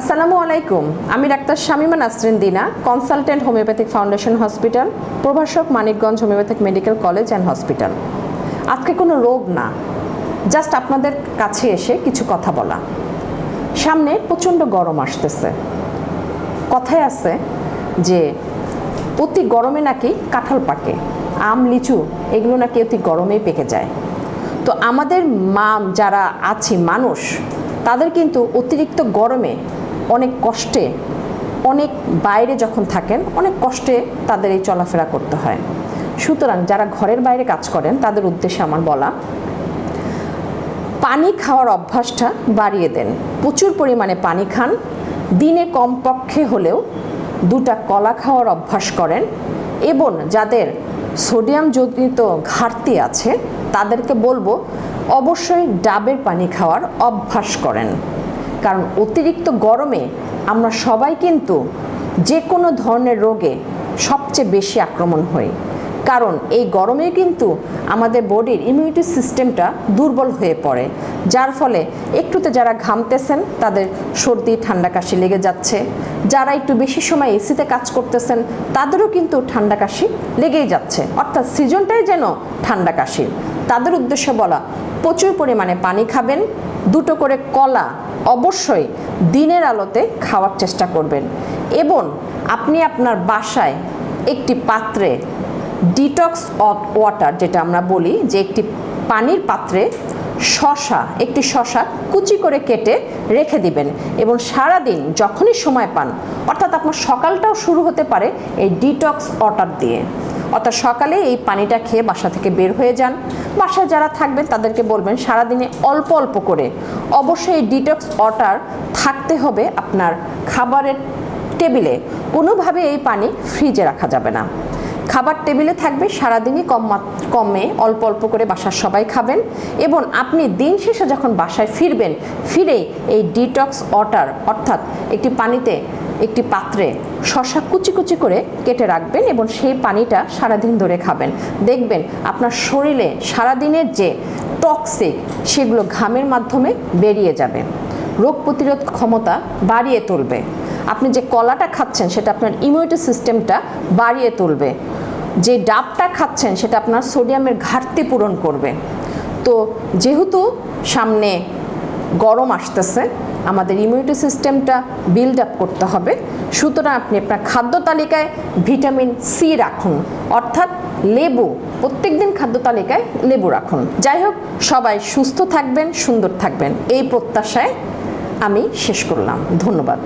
আসসালামু আলাইকুম। আমি doctor Shamima Nasrin Dina, consultant homeopathic foundation hospital, প্রভাষক Manikganj homeopathic medical college and hospital. আজকে কোনো রোগ না, জাস্ট আপনাদের কাছে এসে কিছু কথা বলা। সামনে প্রচণ্ড গরম আসতেছে। কথায় আছে যে, অতি গরমে নাকি কাঁঠাল পাকে, আম, লিচু, এগুলো নাকি অতি গরমেই পেকে যায়। তো আমাদের মা যারা আছি, মানুষ, তাদের কিন্তু অতিরিক্ত গরমে অনেক কষ্টে, অনেক বাইরে যখন থাকেন, অনেক কষ্টে তাদের এই চলাফেরা করতে হয়। সুতরাং যারা ঘরের বাইরে কাজ করেন, তাদের উদ্দেশ্যে আমার বলা, পানি খাওয়ার অভ্যাসটা বাড়িয়ে দেন। প্রচুর পরিমাণে পানি খান। দিনে কমপক্ষে হলেও দুটা কলা খাওয়ার অভ্যাস করেন এবং যাদের সোডিয়াম জনিত ঘাটতি আছে, তাদেরকে বলব, অবশ্যই ডাবের পানি খাওয়ার অভ্যাস করেন। কারণ অতিরিক্ত গরমে আমরা সবাই কিন্তু যে কোনো ধরনের রোগে সবচেয়ে বেশি আক্রমণ হই। কারণ এই গরমে কিন্তু আমাদের বডির ইমিউনিটি সিস্টেমটা দুর্বল হয়ে পড়ে। যার ফলে একটুতে যারা ঘামতেছেন, তাদের সর্দি ঠান্ডা কাশি লেগে যাচ্ছে। যারা একটু বেশি সময় এসিতে কাজ করতেছেন, তাদেরও কিন্তু ঠান্ডা কাশি লেগেই যাচ্ছে। অর্থাৎ সিজনটাই যেন ঠান্ডা কাশির তাদের উদ্দেশ্যে বলা, প্রচুর পরিমাণে পানি খাবেন, দুটো করে কলা অবশ্যই দিনের আলোতে খাওয়ার চেষ্টা করবেন। এবং আপনি আপনার বাসায় একটি পাত্রে ডিটক্স অফ ওয়াটার যেটা আমরা বলি যে একটি পানির পাত্রে শশা, একটি শশা কুচি করে কেটে রেখে দিবেন এবং সারা দিন যখনই সময় পান, অর্থাৎ আপনার সকালটাও শুরু হতে পারে এই ডিটক্স ওয়াটার দিয়ে। অর্থাৎ সকালে এই পানিটা খেয়ে বাসা থেকে বের হয়ে যান। বাসায় যারা থাকবেন, তাদেরকে বলবেন, সারাদিনে অল্প অল্প করে। অবশ্যই ডিটক্স ওয়াটার থাকতে হবে আপনার খাবারের টেবিলে। কোনোভাবে এই পানি ফ্রিজে রাখা যাবে না। খাবার টেবিলে থাকবে, সারাদিনই কম কমে অল্প অল্প করে বাসার সবাই খাবেন এবং আপনি দিন শেষে যখন বাসায় ফিরবেন, ফিরেই এই ডিটক্স ওয়াটার অর্থাৎ একটি পানিতে একটি পাত্রে শশা কুচি কুচি করে কেটে রাখবেন এবং সেই পানিটা সারাদিন ধরে খাবেন। দেখবেন আপনার শরীরে সারাদিনের যে টক্সিক সেগুলো ঘামের মাধ্যমে বেরিয়ে যাবে। রোগ প্রতিরোধ ক্ষমতা বাড়িয়ে তুলবে। আপনি যে কলাটা খাচ্ছেন সেটা আপনার ইমিউনিটি সিস্টেমটা বাড়িয়ে তুলবে। যে ডাবটা খাচ্ছেন সেটা আপনার সোডিয়ামের ঘাটতি পূরণ করবে। তো যেহেতু সামনে গরম আসতেছে আমাদের ইমিউনিটি সিস্টেমটা বিল্ড আপ করতে হবে। সুতরাং আপনি আপনার খাদ্য তালিকায় ভিটামিন সি রাখুন। অর্থাৎ লেবু প্রত্যেক দিন খাদ্য তালিকায় লেবু রাখুন। যাই হোক, সবাই সুস্থ থাকবেন, সুন্দর থাকবেন। এই প্রত্যাশায় আমি শেষ করলাম। ধন্যবাদ।